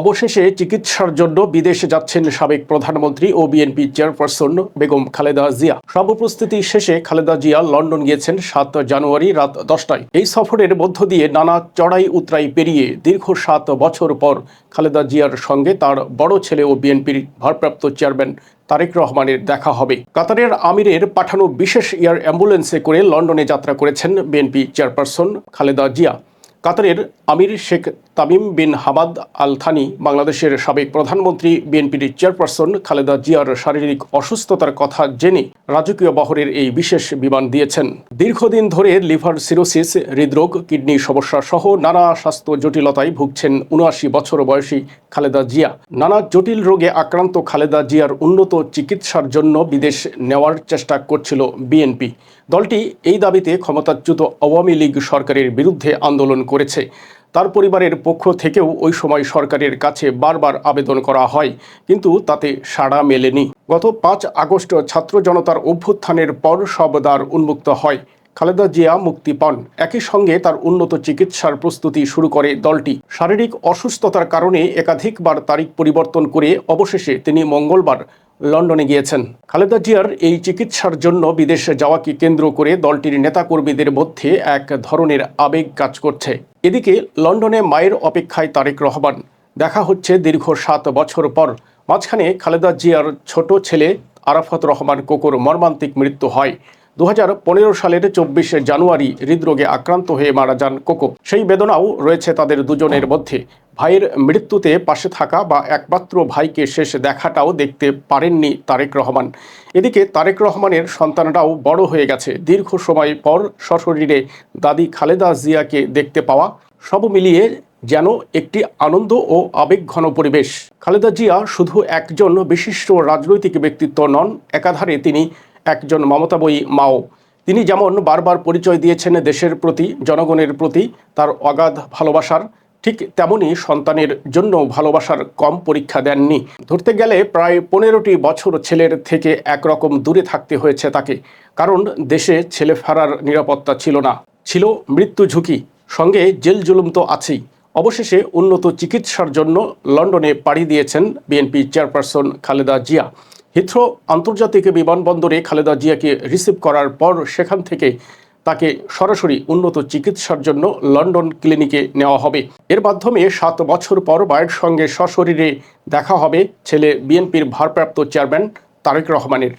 অবশেষে চিকিৎসার জন্য বিদেশে যাচ্ছেন সাবেক প্রধানমন্ত্রী ও বিএনপি চেয়ারপারসন বেগম খালেদা জিয়া। সর্বপ্রস্তুতি শেষে খালেদা জিয়া লন্ডন গিয়েছেন সাত জানুয়ারি রাত দশটায়। এই সফরের মধ্য দিয়ে নানা চড়াই উতরাই পেরিয়ে দীর্ঘ সাত বছর পর খালেদা জিয়ার সঙ্গে তার বড় ছেলে ও বিএনপির ভারপ্রাপ্ত চেয়ারম্যান তারেক রহমানের দেখা হবে। কাতারের আমিরের পাঠানো বিশেষ এয়ার অ্যাম্বুলেন্সে করে লন্ডনে যাত্রা করেছেন বিএনপি চেয়ারপারসন খালেদা জিয়া। কাতারের আমির Sheikh Tamim bin Hamad Al Thani বাংলাদেশের সাবেক প্রধানমন্ত্রী, বিএনপির চেয়ারপারসন খালেদা জিয়ার শারীরিক অসুস্থতার কথা জেনে রাজকীয় বহরের এই বিশেষ বিমান দিয়েছেন। দীর্ঘদিন ধরে লিভার সিরোসিস, হৃদরোগ, কিডনি সমস্যা সহ নানা স্বাস্থ্য জটিলতায় ভুগছেন উনআশি বছর বয়সী খালেদা জিয়া। নানা জটিল রোগে আক্রান্ত খালেদা জিয়ার উন্নত চিকিৎসার জন্য বিদেশ নেওয়ার চেষ্টা করছিল বিএনপি। দলটি এই দাবিতে ক্ষমতাচ্যুত আওয়ামী লীগ সরকারের বিরুদ্ধে আন্দোলন করেছে। তার পরিবারের পক্ষ থেকেও ওই সময় সরকারের কাছে বারবার আবেদন করা হয়, কিন্তু তাতে সাড়া মেলেনি। গত পাঁচ আগস্ট ছাত্র জনতার অভ্যুত্থানের পর সব দ্বার উন্মুক্ত হয়। খালেদা জিয়া মুক্তি পান। একই সঙ্গে তার উন্নত চিকিৎসার প্রস্তুতি শুরু করে দলটি। শারীরিক অসুস্থতার কারণে একাধিকবার তারিখ পরিবর্তন করে অবশেষে তিনি মঙ্গলবার লন্ডনে গিয়েছেন। খালেদা জিয়ার এই চিকিৎসার জন্য বিদেশে যাওয়াকে কেন্দ্র করে দলটির নেতাকর্মীদের মধ্যে এক ধরনের আবেগ কাজ করছে। এদিকে লন্ডনে মায়ের অপেক্ষায় তারেক রহমান। দেখা হচ্ছে দীর্ঘ সাত বছর পর। মাঝখানে খালেদা জিয়ার ছোট ছেলে আরাফাত রহমান কোকোর মর্মান্তিক মৃত্যু হয়। দু হাজার পনেরো সালের চব্বিশে জানুয়ারি হৃদরোগে আক্রান্ত হয়ে মারা যান কোকো। সেই বেদনাও রয়েছে তাদের দুজনের মধ্যে। ভাইয়ের মৃত্যুতে পাশে থাকা বা একমাত্র ভাইকে শেষ দেখাটাও দেখতে পারেননি তারেক রহমান। এদিকে তারেক রহমানের সন্তানরাও বড় হয়ে গেছে। দীর্ঘ সময় পর সশরীরে দাদি খালেদা জিয়াকে দেখতে পাওয়া, সব মিলিয়ে যেন একটি আনন্দ ও আবেগঘন পরিবেশ। খালেদা জিয়া শুধু একজন বিশিষ্ট রাজনৈতিক ব্যক্তিত্ব নন, একাধারে তিনি একজন মমতাবয়ী মাও। তিনি যেমন বারবার পরিচয় দিয়েছেন দেশের প্রতি, জনগণের প্রতি, তার অগাধ ভালোবাসার, ঠিক তেমনি সন্তানের জন্য ভালোবাসার কম পরীক্ষা দেননি। ধরতে গেলে প্রায় পনেরোটি বছর ছেলের থেকে একরকম দূরে থাকতে হয়েছে তাকে, কারণ দেশে ছেলে ফেরার নিরাপত্তা ছিল না। ছিল মৃত্যু ঝুঁকি, সঙ্গে জেল জুলুম তো আছেই। অবশেষে উন্নত চিকিৎসার জন্য লন্ডনে পাড়ি দিয়েছেন BNP chairperson Khaleda Zia. Heathrow আন্তর্জাতিক বিমানবন্দরে খালেদা জিয়াকে রিসিভ করার পর সেখান থেকে তাকে সরাসরি উন্নত চিকিৎসার জন্য লন্ডন ক্লিনিকে নেওয়া হবে। এর মাধ্যমে সাত বছর পর মায়ের সঙ্গে সশরীরে দেখা হবে। ছেলে বিএনপির ভারপ্রাপ্ত চেয়ারম্যান তারেক রহমানের।